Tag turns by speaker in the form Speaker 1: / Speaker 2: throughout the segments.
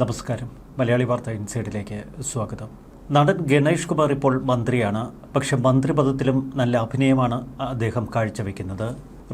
Speaker 1: നമസ്കാരം. മലയാളി വാർത്ത ഇൻസൈഡിലേക്ക് സ്വാഗതം. നടൻ ഗണേഷ് കുമാർ ഇപ്പോൾ മന്ത്രിയാണ്. പക്ഷെ മന്ത്രിപദത്തിലും നല്ല അഭിനയമാണ് അദ്ദേഹം കാഴ്ചവെക്കുന്നത്.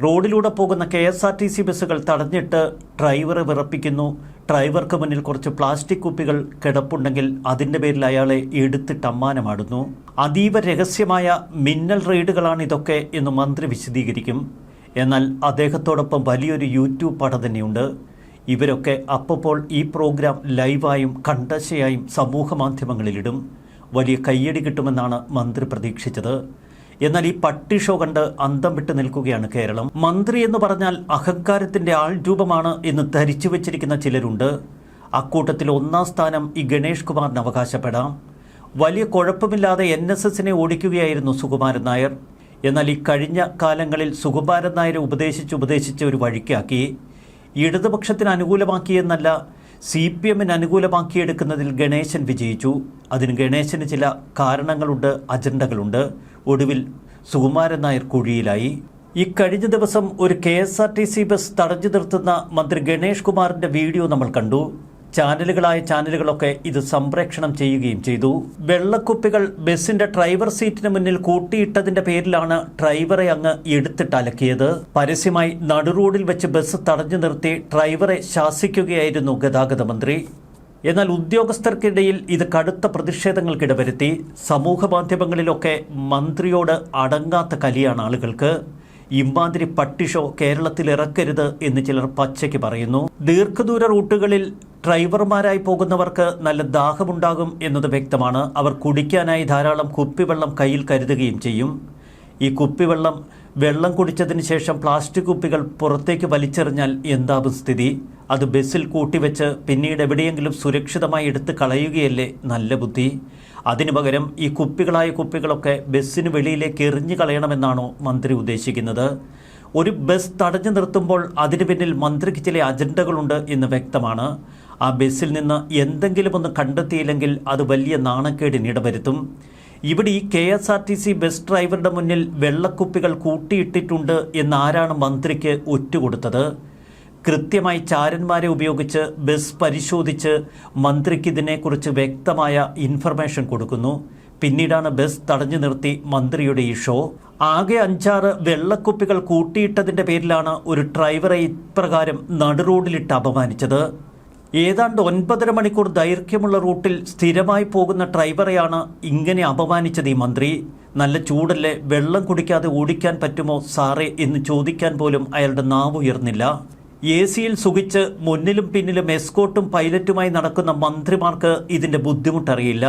Speaker 1: റോഡിലൂടെ പോകുന്ന K S R T C ബസ്സുകൾ തടഞ്ഞിട്ട് ഡ്രൈവറെ വിറപ്പിക്കുന്നു. ഡ്രൈവർക്ക് മുന്നിൽ കുറച്ച് പ്ലാസ്റ്റിക് കുപ്പികൾ കിടപ്പുണ്ടെങ്കിൽ അതിന്റെ പേരിൽ അയാളെ എടുത്തിട്ട് അമ്മാനമാടുന്നു. അതീവ രഹസ്യമായ മിന്നൽ റെയ്ഡുകളാണ് ഇതൊക്കെ എന്ന് മന്ത്രി വിശദീകരിക്കും. എന്നാൽ അദ്ദേഹത്തോടൊപ്പം വലിയൊരു യൂട്യൂബ് പട തന്നെയുണ്ട്. ഇവരൊക്കെ അപ്പോൾ ഈ പ്രോഗ്രാം ലൈവായും കണ്ടശയായും സമൂഹ മാധ്യമങ്ങളിലിടും. വലിയ കയ്യടി കിട്ടുമെന്നാണ് മന്ത്രി പ്രതീക്ഷിച്ചത്. എന്നാൽ ഈ പട്ടി ഷോ കണ്ട് അന്തം വിട്ട് നിൽക്കുകയാണ് കേരളം. മന്ത്രി എന്ന് പറഞ്ഞാൽ അഹങ്കാരത്തിന്റെ ആൾ രൂപമാണ് എന്ന് ധരിച്ചു വച്ചിരിക്കുന്ന ചിലരുണ്ട്. അക്കൂട്ടത്തിൽ ഒന്നാം സ്ഥാനം ഈ ഗണേഷ് കുമാറിന് അവകാശപ്പെടാം. വലിയ കുഴപ്പമില്ലാതെ എൻ എസ് എസിനെ ഓടിക്കുകയായിരുന്നു സുകുമാരൻ നായർ. എന്നാൽ ഈ കഴിഞ്ഞ കാലങ്ങളിൽ സുകുമാരൻ നായരെ ഉപദേശിച്ച് ഉപദേശിച്ച് ഒരു വഴിക്കാക്കി. ഇടതുപക്ഷത്തിന് അനുകൂലമാക്കിയെന്നല്ല സി പി എമ്മിന് അനുകൂലമാക്കിയെടുക്കുന്നതിൽ ഗണേശൻ വിജയിച്ചു. അതിന് ഗണേശന് ചില കാരണങ്ങളുണ്ട് അജണ്ടകളുണ്ട്. ഒടുവിൽ സുകുമാരൻ നായർ കുഴിയിലായി. ഈ കഴിഞ്ഞ ദിവസം ഒരു K S R T C bus തടഞ്ഞു നിർത്തുന്ന മന്ത്രി ഗണേഷ് കുമാറിന്റെ വീഡിയോ നമ്മൾ കണ്ടു. ചാനലുകളായ ചാനലുകളൊക്കെ ഇത് സംപ്രേക്ഷണം ചെയ്യുകയും ചെയ്തു. വെള്ളക്കുപ്പികൾ ബസിന്റെ ഡ്രൈവർ സീറ്റിന് മുന്നിൽ കൂട്ടിയിട്ടതിന്റെ പേരിലാണ് ഡ്രൈവറെ അങ്ങ് എടുത്തിട്ട് അലക്കിയത് പരസ്യമായി നടുറോഡിൽ വെച്ച് ബസ് തടഞ്ഞു നിർത്തി ഡ്രൈവറെ ശാസിക്കുകയായിരുന്നു ഗതാഗത മന്ത്രി. എന്നാൽ ഉദ്യോഗസ്ഥർക്കിടയിൽ ഇത് കടുത്ത പ്രതിഷേധങ്ങൾക്കിടവരുത്തി. സമൂഹ മാധ്യമങ്ങളിലൊക്കെ മന്ത്രിയോട് അടങ്ങാത്ത കലിയാണ് ആളുകൾക്ക്. ഇമ്മാതിരി പട്ടിഷോ കേരളത്തിൽ ഇറക്കരുത് എന്ന് ചിലർ പച്ചയ്ക്ക് പറയുന്നു. ദീർഘദൂര റൂട്ടുകളിൽ ഡ്രൈവർമാരായി പോകുന്നവർക്ക് നല്ല ദാഹമുണ്ടാകും എന്നത് വ്യക്തമാണ്. അവർ കുടിക്കാനായി ധാരാളം കുപ്പിവെള്ളം കയ്യിൽ കരുതുകയും ചെയ്യും. ഈ കുപ്പിവെള്ളം വെള്ളം കുടിച്ചതിന് ശേഷം പ്ലാസ്റ്റിക് കുപ്പികൾ പുറത്തേക്ക് വലിച്ചെറിഞ്ഞാൽ എന്താകും സ്ഥിതി? അത് ബസ്സിൽ കൂട്ടിവെച്ച് പിന്നീട് എവിടെയെങ്കിലും സുരക്ഷിതമായി എടുത്ത് കളയുകയല്ലേ നല്ല ബുദ്ധി? അതിനു പകരം ഈ കുപ്പികളായ കുപ്പികളൊക്കെ ബസ്സിന് വെളിയിലേക്ക് എറിഞ്ഞു കളയണമെന്നാണോ മന്ത്രി ഉദ്ദേശിക്കുന്നത്? ഒരു ബസ് തടഞ്ഞു നിർത്തുമ്പോൾ അതിനു പിന്നിൽ മന്ത്രിക്ക് ചില അജണ്ടകളുണ്ട് എന്ന് വ്യക്തമാണ്. ആ ബസ്സിൽ നിന്ന് എന്തെങ്കിലും ഒന്ന് കണ്ടെത്തിയില്ലെങ്കിൽ അത് വലിയ നാണക്കേടിന് ഇടവരുത്തും. ഇവിടെ ഈ K S R T C bus ഡ്രൈവറുടെ മുന്നിൽ വെള്ളക്കുപ്പികൾ കൂട്ടിയിട്ടിട്ടുണ്ട് എന്നാരാണ് മന്ത്രിക്ക് ഒറ്റുകൊടുത്തത്. കൃത്യമായി ചാരന്മാരെ ഉപയോഗിച്ച് ബസ് പരിശോധിച്ച് മന്ത്രിക്ക് ഇതിനെക്കുറിച്ച് വ്യക്തമായ ഇൻഫർമേഷൻ കൊടുക്കുന്നു. പിന്നീടാണ് ബസ് തടഞ്ഞു നിർത്തി മന്ത്രിയുടെ ഈ ഷോ. ആകെ അഞ്ചാറ് വെള്ളക്കുപ്പികൾ കൂട്ടിയിട്ടതിന്റെ പേരിലാണ് ഒരു ഡ്രൈവറെ ഇപ്രകാരം നടുറോഡിലിട്ട് അപമാനിച്ചത്. ഏതാണ്ട് ഒൻപതര മണിക്കൂർ ദൈർഘ്യമുള്ള റൂട്ടിൽ സ്ഥിരമായി പോകുന്ന ഡ്രൈവറെയാണ് ഇങ്ങനെ അപമാനിച്ചത് ഈ മന്ത്രി. നല്ല ചൂടല്ലേ വെള്ളം കുടിക്കാതെ ഓടിക്കാൻ പറ്റുമോ സാറേ എന്ന് ചോദിക്കാൻ പോലും അയാളുടെ നാവ് ഉയർന്നില്ല. എ സിയിൽ സുഖിച്ച് മുന്നിലും പിന്നിലും എസ്കോട്ടും പൈലറ്റുമായി നടക്കുന്ന മന്ത്രിമാർക്ക് ഇതിന്റെ ബുദ്ധിമുട്ടറിയില്ല.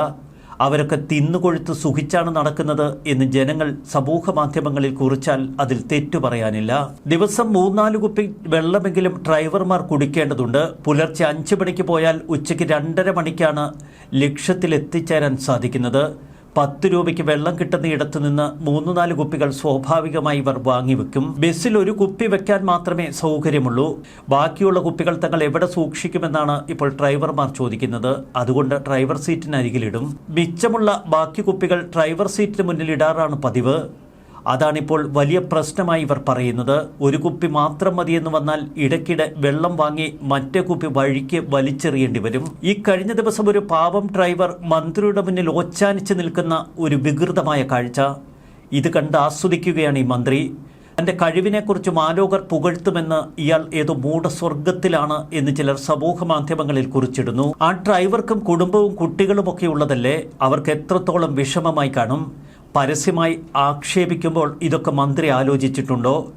Speaker 1: അവരൊക്കെ തിന്നുകൊഴുത്ത് സുഖിച്ചാണ് നടക്കുന്നത് എന്ന് ജനങ്ങൾ സമൂഹ മാധ്യമങ്ങളിൽ കുറിച്ചാൽ അതിൽ തെറ്റു പറയാനില്ല. ദിവസം മൂന്നാൽ കുപ്പി വെള്ളമെങ്കിലും ഡ്രൈവർമാർ കുടിക്കേണ്ടതുണ്ട്. പുലർച്ചെ അഞ്ച് മണിക്ക് പോയാൽ ഉച്ചയ്ക്ക് രണ്ടര മണിക്കാണ് ലക്ഷ്യത്തിൽ എത്തിച്ചേരാൻ സാധിക്കുന്നത്. പത്ത് രൂപയ്ക്ക് വെള്ളം കിട്ടുന്ന ഇടത്തു നിന്ന് മൂന്ന് നാല് കുപ്പികൾ സ്വാഭാവികമായി ഇവർ വാങ്ങിവെക്കും ബസ്സിൽ ഒരു കുപ്പി വെക്കാൻ മാത്രമേ സൗകര്യമുള്ളൂ. ബാക്കിയുള്ള കുപ്പികൾ തങ്ങൾ എവിടെ സൂക്ഷിക്കുമെന്നാണ് ഇപ്പോൾ ഡ്രൈവർമാർ ചോദിക്കുന്നത്. അതുകൊണ്ട് ഡ്രൈവർ സീറ്റിനരികിലിടും. മിച്ചമുള്ള ബാക്കി കുപ്പികൾ ഡ്രൈവർ സീറ്റിന് മുന്നിൽ ഇടാറാണ് പതിവ്. അതാണിപ്പോൾ വലിയ പ്രശ്നമായി ഇവർ പറയുന്നത്. ഒരു കുപ്പി മാത്രം മതിയെന്ന് വന്നാൽ ഇടയ്ക്കിടെ വെള്ളം വാങ്ങി മറ്റേ കുപ്പി വഴിക്ക് വലിച്ചെറിയേണ്ടി വരും. ഈ കഴിഞ്ഞ ദിവസം ഒരു പാവം ഡ്രൈവർ മന്ത്രിയുടെ മുന്നിൽ ഓച്ചാനിച്ച് നിൽക്കുന്ന ഒരു വികൃതമായ കാഴ്ച. ഇത് കണ്ട് ആസ്വദിക്കുകയാണ് ഈ മന്ത്രി. തന്റെ കഴിവിനെക്കുറിച്ച് മാലോകർ പുകഴ്ത്തുമെന്ന് ഇയാൾ ഏതോ മൂഢസ്വർഗത്തിലാണ് എന്ന് ചിലർ സമൂഹ മാധ്യമങ്ങളിൽ കുറിച്ചിടുന്നു. ആ ഡ്രൈവർക്കും കുടുംബവും കുട്ടികളുമൊക്കെ ഉള്ളതല്ലേ? അവർക്ക് എത്രത്തോളം വിഷമമായി കാണും? പരസ്യമായി ആക്ഷേപിക്കുമ്പോൾ ഇതൊക്കെ മന്ത്രി ആലോചിച്ചിട്ടുണ്ടോ?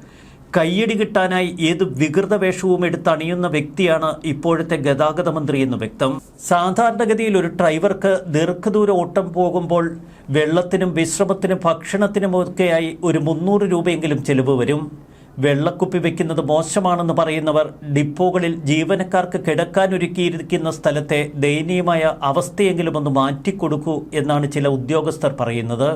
Speaker 1: കയ്യടി കിട്ടാനായി ഏത് വികൃത വേഷവും എടുത്തണിയുന്ന വ്യക്തിയാണ് ഇപ്പോഴത്തെ ഗതാഗത മന്ത്രി എന്ന് വ്യക്തം. സാധാരണഗതിയിൽ ഒരു ഡ്രൈവർക്ക് ദീർഘദൂര ഓട്ടം പോകുമ്പോൾ വെള്ളത്തിനും വിശ്രമത്തിനും ഭക്ഷണത്തിനുമൊക്കെയായി ഒരു മുന്നൂറ് രൂപയെങ്കിലും ചെലവ് വരും. വെള്ളക്കുപ്പി വെക്കുന്നത് മോശമാണെന്ന് പറയുന്നവർ ഡിപ്പോകളിൽ ജീവനക്കാർക്ക് കിടക്കാനൊരുക്കിയിരിക്കുന്ന സ്ഥലത്തെ ദയനീയമായ അവസ്ഥയെങ്കിലും ഒന്ന് മാറ്റിക്കൊടുക്കൂ എന്നാണ് ചില ഉദ്യോഗസ്ഥർ പറയുന്നത്.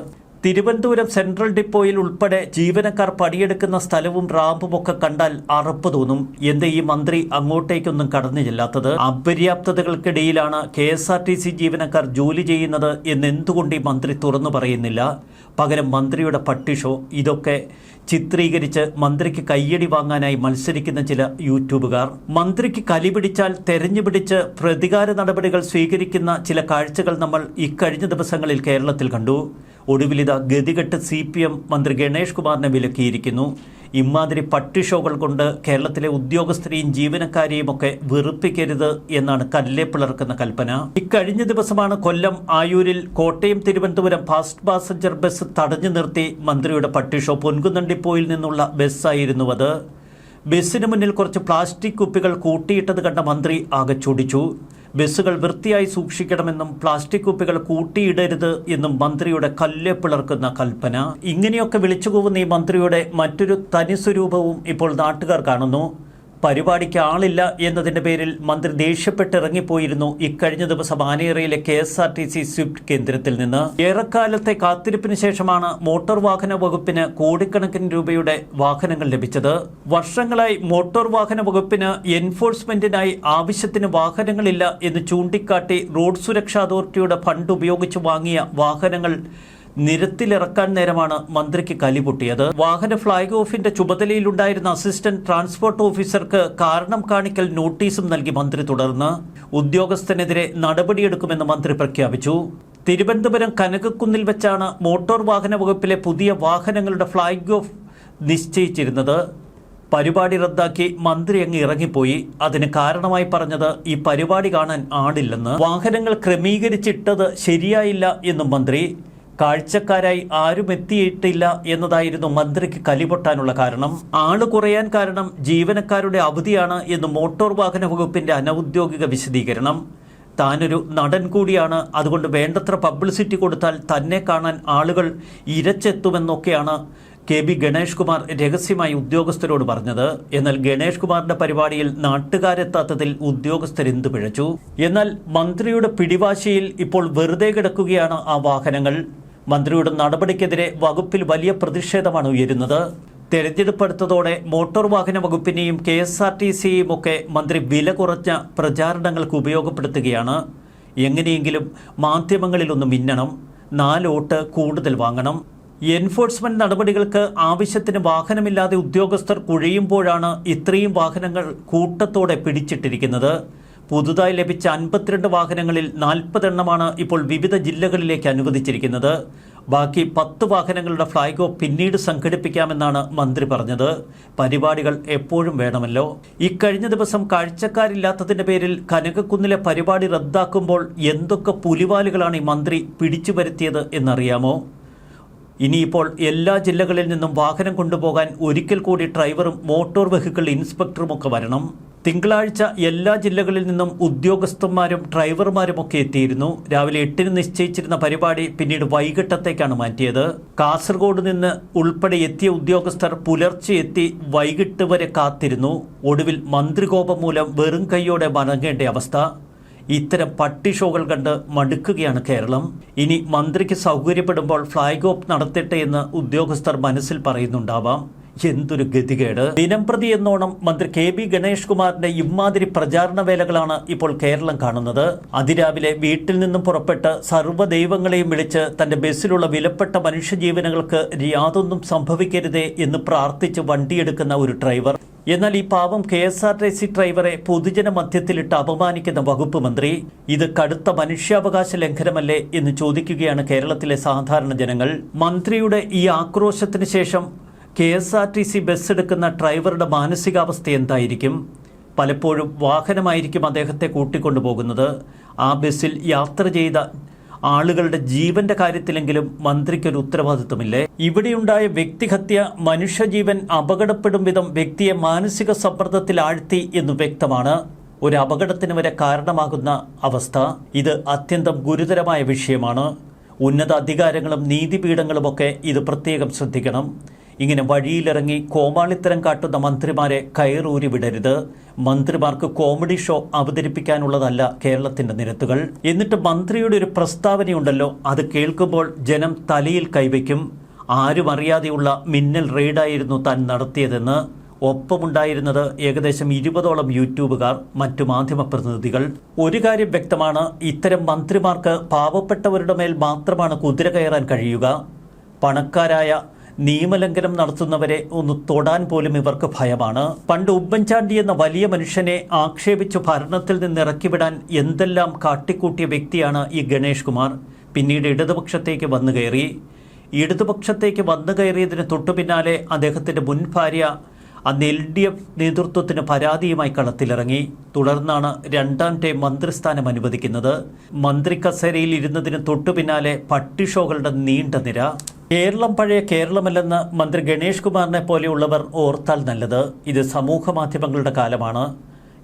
Speaker 1: തിരുവനന്തപുരം സെൻട്രൽ ഡിപ്പോയിൽ ഉൾപ്പെടെ ജീവനക്കാർ പണിയെടുക്കുന്ന സ്ഥലവും റാമ്പുമൊക്കെ കണ്ടാൽ അറപ്പ് തോന്നും. എന്ത് ഈ മന്ത്രി അങ്ങോട്ടേക്കൊന്നും കടന്നു ചെല്ലാത്തത് അപര്യാപ്തതകൾക്കിടയിലാണ് K S R T C ജീവനക്കാർ ജോലി ചെയ്യുന്നത് എന്നെന്തുകൊണ്ട് ഈ മന്ത്രി തുറന്നു പറയുന്നില്ല? പകരം മന്ത്രിയുടെ പട്ടിഷോ? ഇതൊക്കെ ചിത്രീകരിച്ച് മന്ത്രിക്ക് കയ്യടി വാങ്ങാനായി മത്സരിക്കുന്ന ചില യൂട്യൂബുകാർ. മന്ത്രിക്ക് കലി പിടിച്ചാൽ തെരഞ്ഞു പിടിച്ച് പ്രതികാര നടപടികൾ സ്വീകരിക്കുന്ന ചില കാഴ്ചകൾ നമ്മൾ ഇക്കഴിഞ്ഞ ദിവസങ്ങളിൽ കേരളത്തിൽ കണ്ടു. ഒടുവിലിത ഗതികെട്ട് സി പി എം മന്ത്രി ഗണേഷ് കുമാറിനെ വിലക്കിയിരിക്കുന്നു. ഇമാതിരി പട്ടിഷോകൾ കൊണ്ട് കേരളത്തിലെ ഉദ്യോഗസ്ഥരെയും ജീവനക്കാരെയും ഒക്കെ വെറുപ്പിക്കരുത് എന്നാണ് കല്ലേ പിളർക്കുന്ന കൽപ്പന. ഇക്കഴിഞ്ഞ ദിവസമാണ് Kollam ആയൂരിൽ Kottayam Thiruvananthapuram fast passenger bus തടഞ്ഞു നിർത്തി മന്ത്രിയുടെ പട്ടിഷോ പൊൻകുന്നണ്ടിപ്പോയിൽ നിന്നുള്ള ബസ്സായിരുന്നു അത്. ബസ്സിന് മുന്നിൽ കുറച്ച് പ്ലാസ്റ്റിക് കുപ്പികൾ കൂട്ടിയിട്ടത് കണ്ട മന്ത്രി ആകെ ചൊടിച്ചു. ബസ്സുകൾ വൃത്തിയായി സൂക്ഷിക്കണമെന്നും പ്ലാസ്റ്റിക് കുപ്പികൾ കൂട്ടിയിടരുത് എന്നും മന്ത്രിയുടെ കല്ല് പിളർക്കുന്ന കൽപ്പന. ഇങ്ങനെയൊക്കെ വിളിച്ചുകൂവുന്ന ഈ മന്ത്രിയുടെ മറ്റൊരു തനിസ്വരൂപവും ഇപ്പോൾ നാട്ടുകാർ കാണുന്നു. പരിപാടിക്ക് ആളില്ല എന്നതിന്റെ പേരിൽ മന്ത്രി ദേഷ്യപ്പെട്ടിറങ്ങിപ്പോയിരുന്നു ഇക്കഴിഞ്ഞ ദിവസം ആനേറയിലെ K S R T C swift കേന്ദ്രത്തിൽ നിന്ന്. ഏറെക്കാലത്തെ കാത്തിരിപ്പിന് ശേഷമാണ് മോട്ടോർ വാഹന വകുപ്പിന് കോടിക്കണക്കിന് രൂപയുടെ വാഹനങ്ങൾ ലഭിച്ചത്. വർഷങ്ങളായി മോട്ടോർ വാഹന വകുപ്പിന് എൻഫോഴ്സ്മെന്റിനായി ആവശ്യത്തിന് വാഹനങ്ങളില്ല എന്ന് ചൂണ്ടിക്കാട്ടി റോഡ് സുരക്ഷാ അതോറിറ്റിയുടെ ഫണ്ട് ഉപയോഗിച്ച് വാങ്ങിയ വാഹനങ്ങൾ നിരത്തിലിറക്കാൻ നേരമാണ് മന്ത്രിക്ക് കലി പൊട്ടിയത്. വാഹന ഫ്ളാഗ് ഓഫിന്റെ ചുമതലയിലുണ്ടായിരുന്ന അസിസ്റ്റന്റ് ട്രാൻസ്പോർട്ട് ഓഫീസർക്ക് കാരണം കാണിക്കൽ നോട്ടീസും നൽകി മന്ത്രി തുടർന്ന് ഉദ്യോഗസ്ഥനെതിരെ നടപടിയെടുക്കുമെന്ന് മന്ത്രി പ്രഖ്യാപിച്ചു. തിരുവനന്തപുരം കനകക്കുന്നിൽ വെച്ചാണ് മോട്ടോർ വാഹന വകുപ്പിലെ പുതിയ വാഹനങ്ങളുടെ ഫ്ളാഗ് ഓഫ് നിശ്ചയിച്ചിരുന്നത്. പരിപാടി റദ്ദാക്കി മന്ത്രി അങ്ങ് ഇറങ്ങിപ്പോയി. അതിന് കാരണമായി പറഞ്ഞത് ഈ പരിപാടി കാണാൻ ആടില്ലെന്ന് വാഹനങ്ങൾ ക്രമീകരിച്ചിട്ടത് ശരിയായില്ല എന്നും മന്ത്രി. കാഴ്ചക്കാരായി ആരും എത്തിയിട്ടില്ല എന്നതായിരുന്നു മന്ത്രിക്ക് കലിപൊട്ടാനുള്ള കാരണം. ആൾ കുറയാൻ കാരണം ജീവനക്കാരുടെ അവധിയാണ് എന്ന് മോട്ടോർ വാഹന വകുപ്പിന്റെ അനൌദ്യോഗിക വിശദീകരണം. താനൊരു നടൻ കൂടിയാണ്. അതുകൊണ്ട് വേണ്ടത്ര പബ്ലിസിറ്റി കൊടുത്താൽ തന്നെ കാണാൻ ആളുകൾ ഇരച്ചെത്തുമെന്നൊക്കെയാണ് കെ ബി ഗണേഷ് കുമാർ രഹസ്യമായി ഉദ്യോഗസ്ഥരോട് പറഞ്ഞത്. എന്നാൽ ഗണേഷ് കുമാറിന്റെ പരിപാടിയിൽ നാട്ടുകാരെത്താത്തതിൽ ഉദ്യോഗസ്ഥരെന്തു പിഴച്ചു? എന്നാൽ മന്ത്രിയുടെ പിടിവാശിയിൽ ഇപ്പോൾ വെറുതെ കിടക്കുകയാണ് ആ വാഹനങ്ങൾ. മന്ത്രിയുടെ നടപടിക്കെതിരെ വകുപ്പിൽ വലിയ പ്രതിഷേധമാണ് ഉയരുന്നത്. തെരഞ്ഞെടുപ്പെടുത്തതോടെ മോട്ടോർ വാഹന വകുപ്പിനെയും കെ എസ് ആർ ടി സിയെയും ഒക്കെ മന്ത്രി വില കുറഞ്ഞ പ്രചാരണങ്ങൾക്ക് ഉപയോഗപ്പെടുത്തുകയാണ്. എങ്ങനെയെങ്കിലും മാധ്യമങ്ങളിലൊന്ന് മിന്നണം നാലോട്ട് കൂടുതൽ വാങ്ങണം. എൻഫോഴ്സ്മെന്റ് നടപടികൾക്ക് ആവശ്യത്തിന് വാഹനമില്ലാതെ ഉദ്യോഗസ്ഥർ കുഴയുമ്പോഴാണ് ഇത്രയും വാഹനങ്ങൾ കൂട്ടത്തോടെ പിടിച്ചിട്ടിരിക്കുന്നത്. പുതുതായി ലഭിച്ച അൻപത്തിരണ്ട് വാഹനങ്ങളിൽ നാൽപ്പതെണ്ണമാണ് ഇപ്പോൾ വിവിധ ജില്ലകളിലേക്ക് അനുവദിച്ചിരിക്കുന്നത്. ബാക്കി പത്ത് വാഹനങ്ങളുടെ ഫ്ളാഗ് ഓഫ് പിന്നീട് സംഘടിപ്പിക്കാമെന്നാണ് മന്ത്രി പറഞ്ഞത്. പരിപാടികൾ എപ്പോഴും വേണമല്ലോ. ഇക്കഴിഞ്ഞ ദിവസം കാഴ്ചക്കാരില്ലാത്തതിന്റെ പേരിൽ കനകക്കുന്നിലെ പരിപാടി റദ്ദാക്കുമ്പോൾ എന്തൊക്കെ പുലിവാലുകളാണ് ഈ മന്ത്രി പിടിച്ചു വരുത്തിയത് എന്നറിയാമോ? ഇനിയിപ്പോൾ എല്ലാ ജില്ലകളിൽ നിന്നും വാഹനം കൊണ്ടുപോകാൻ ഒരിക്കൽ കൂടി ഡ്രൈവറും മോട്ടോർ വെഹിക്കിൾ ഇൻസ്പെക്ടറും ഒക്കെ വരണം. തിങ്കളാഴ്ച എല്ലാ ജില്ലകളിൽ നിന്നും ഉദ്യോഗസ്ഥന്മാരും ഡ്രൈവർമാരും ഒക്കെ എത്തിയിരുന്നു. രാവിലെ എട്ടിന് നിശ്ചയിച്ചിരുന്ന പരിപാടി പിന്നീട് വൈകിട്ടത്തേക്കാണ് മാറ്റിയത്. കാസർഗോഡ് നിന്ന് ഉൾപ്പെടെ എത്തിയ ഉദ്യോഗസ്ഥർ പുലർച്ചെ എത്തി വൈകിട്ട് വരെ കാത്തിരുന്നു. ഒടുവിൽ മന്ത്രികോപം മൂലം വെറും കൈയോടെ മടങ്ങേണ്ട അവസ്ഥ. ഇത്തരം പട്ടി ഷോകൾ കണ്ട് മടുക്കുകയാണ് കേരളം. ഇനി മന്ത്രിക്ക് സൗകര്യപ്പെടുമ്പോൾ ഫ്ളാഗ് ഓഫ് നടത്തട്ടെ എന്ന് ഉദ്യോഗസ്ഥർ മനസ്സിൽ പറയുന്നുണ്ടാവാം. എന്തൊരു ഗതികേട്? ദിനം പ്രതി എന്നോണം മന്ത്രി കെ ബി ഗണേഷ് കുമാറിന്റെ ഇമാതിരി പ്രചാരണ വേലകളാണ് ഇപ്പോൾ കേരളം കാണുന്നത്. അതിരാവിലെ വീട്ടിൽ നിന്നും പുറപ്പെട്ട് സർവ ദൈവങ്ങളെയും വിളിച്ച് തന്റെ ബസ്സിലുള്ള വിലപ്പെട്ട മനുഷ്യജീവനുകൾക്ക് യാതൊന്നും സംഭവിക്കരുതേ എന്ന് പ്രാർത്ഥിച്ച് വണ്ടിയെടുക്കുന്ന ഒരു ഡ്രൈവർ. എന്നാൽ ഈ പാവം K S R T C ഡ്രൈവറെ പൊതുജന മധ്യത്തിലിട്ട് അപമാനിക്കുന്ന വകുപ്പ് മന്ത്രി. ഇത് കടുത്ത മനുഷ്യാവകാശ ലംഘനമല്ലേ എന്ന് ചോദിക്കുകയാണ് കേരളത്തിലെ സാധാരണ ജനങ്ങൾ. മന്ത്രിയുടെ ഈ ആക്രോശത്തിന് ശേഷം K S R T C bus എടുക്കുന്ന ഡ്രൈവറുടെ മാനസികാവസ്ഥ എന്തായിരിക്കും? പലപ്പോഴും വാഹനമായിരിക്കും അദ്ദേഹത്തെ കൂട്ടിക്കൊണ്ടുപോകുന്നത്. ആ ബസ്സിൽ യാത്ര ചെയ്ത ആളുകളുടെ ജീവന്റെ കാര്യത്തിലെങ്കിലും മന്ത്രിക്കൊരു ഉത്തരവാദിത്വമില്ലേ? ഇവിടെയുണ്ടായ വ്യക്തിഹത്യ മനുഷ്യജീവൻ അപകടപ്പെടും വിധം വ്യക്തിയെ മാനസിക സമ്മർദ്ദത്തിൽ ആഴ്ത്തി എന്ന് വ്യക്തമാണ് ഒരു അപകടത്തിന് വരെ കാരണമാകുന്ന അവസ്ഥ. ഇത് അത്യന്തം ഗുരുതരമായ വിഷയമാണ്. ഉന്നത അധികാരങ്ങളും നീതിപീഠങ്ങളുമൊക്കെ ഇത് പ്രത്യേകം ശ്രദ്ധിക്കണം. ഇങ്ങനെ വഴിയിലിറങ്ങി കോമാളിത്തരം കാട്ടുന്ന മന്ത്രിമാരെ കയറൂരി വിടരുത്. മന്ത്രിമാർക്ക് കോമഡി ഷോ അവതരിപ്പിക്കാനുള്ളതല്ല കേരളത്തിന്റെ നിരത്തുകൾ. എന്നിട്ട് മന്ത്രിയുടെ ഒരു പ്രസ്താവനയുണ്ടല്ലോ അത് കേൾക്കുമ്പോൾ ജനം തലയിൽ കൈവയ്ക്കും. ആരും അറിയാതെയുള്ള മിന്നൽ റെയ്ഡായിരുന്നു താൻ നടത്തിയതെന്ന്. ഒപ്പമുണ്ടായിരുന്നത് ഏകദേശം ഇരുപതോളം യൂട്യൂബുകാർ മറ്റു മാധ്യമ പ്രതിനിധികൾ ഒരു കാര്യം വ്യക്തമാണ് ഇത്തരം മന്ത്രിമാർക്ക് പാവപ്പെട്ടവരുടെ മേൽ മാത്രമാണ് കുതിര കയറാൻ കഴിയുക. പണക്കാരായ നിയമലംഘനം നടത്തുന്നവരെ ഒന്ന് തൊടാൻ പോലും ഇവർക്ക് ഭയമാണ്. പണ്ട് ഉമ്മൻചാണ്ടി എന്ന വലിയ മനുഷ്യനെ ആക്ഷേപിച്ചു ഭരണത്തിൽ നിന്ന് ഇറക്കിവിടാൻ എന്തെല്ലാം കാട്ടിക്കൂട്ടിയ വ്യക്തിയാണ് ഈ ഗണേഷ് കുമാർ. പിന്നീട് ഇടതുപക്ഷത്തേക്ക് വന്നു കയറി ഇടതുപക്ഷത്തേക്ക് വന്നു കയറിയതിന് തൊട്ടു പിന്നാലെ അദ്ദേഹത്തിന്റെ മുൻ ഭാര്യ അന്ന് എൽ ഡി എഫ് നേതൃത്വത്തിന് പരാതിയുമായി കളത്തിലിറങ്ങി. തുടർന്നാണ് രണ്ടാം ടൈം മന്ത്രിസ്ഥാനം അനുവദിക്കുന്നത്. മന്ത്രി കസേരയിൽ ഇരുന്നതിന് തൊട്ടു പിന്നാലെ പട്ടിഷോകളുടെ നീണ്ട നിര. കേരളം പഴയ കേരളമല്ലെന്ന് മന്ത്രി ഗണേഷ് കുമാറിനെ പോലെയുള്ളവർ ഓർത്താൽ നല്ലത്. ഇത് സമൂഹ മാധ്യമങ്ങളുടെ കാലമാണ്.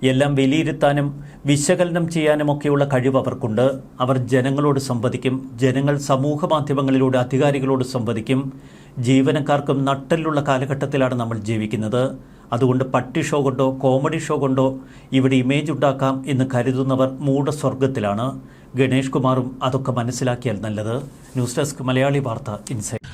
Speaker 1: എല്ലാം വിലയിരുത്താനും വിശകലനം ചെയ്യാനുമൊക്കെയുള്ള കഴിവ് അവർക്കുണ്ട്. അവർ ജനങ്ങളോട് സംവദിക്കും. ജനങ്ങൾ സമൂഹ മാധ്യമങ്ങളിലൂടെ അധികാരികളോട് സംവദിക്കും. ജീവനക്കാർക്കും നട്ടലുള്ള കാലഘട്ടത്തിലാണ് നമ്മൾ ജീവിക്കുന്നത്. അതുകൊണ്ട് പട്ടി ഷോ കൊണ്ടോ കോമഡി ഷോ കൊണ്ടോ ഇവിടെ ഇമേജ് ഉണ്ടാക്കാം എന്ന് കരുതുന്നവർ മൂഢസ്വർഗത്തിലാണ് ഗണേഷ് കുമാറും അതൊക്കെ മനസ്സിലാക്കിയാൽ നല്ലത്. ന്യൂസ് ഡെസ്ക് മലയാളി വാർത്ത ഇൻസൈറ്റ്.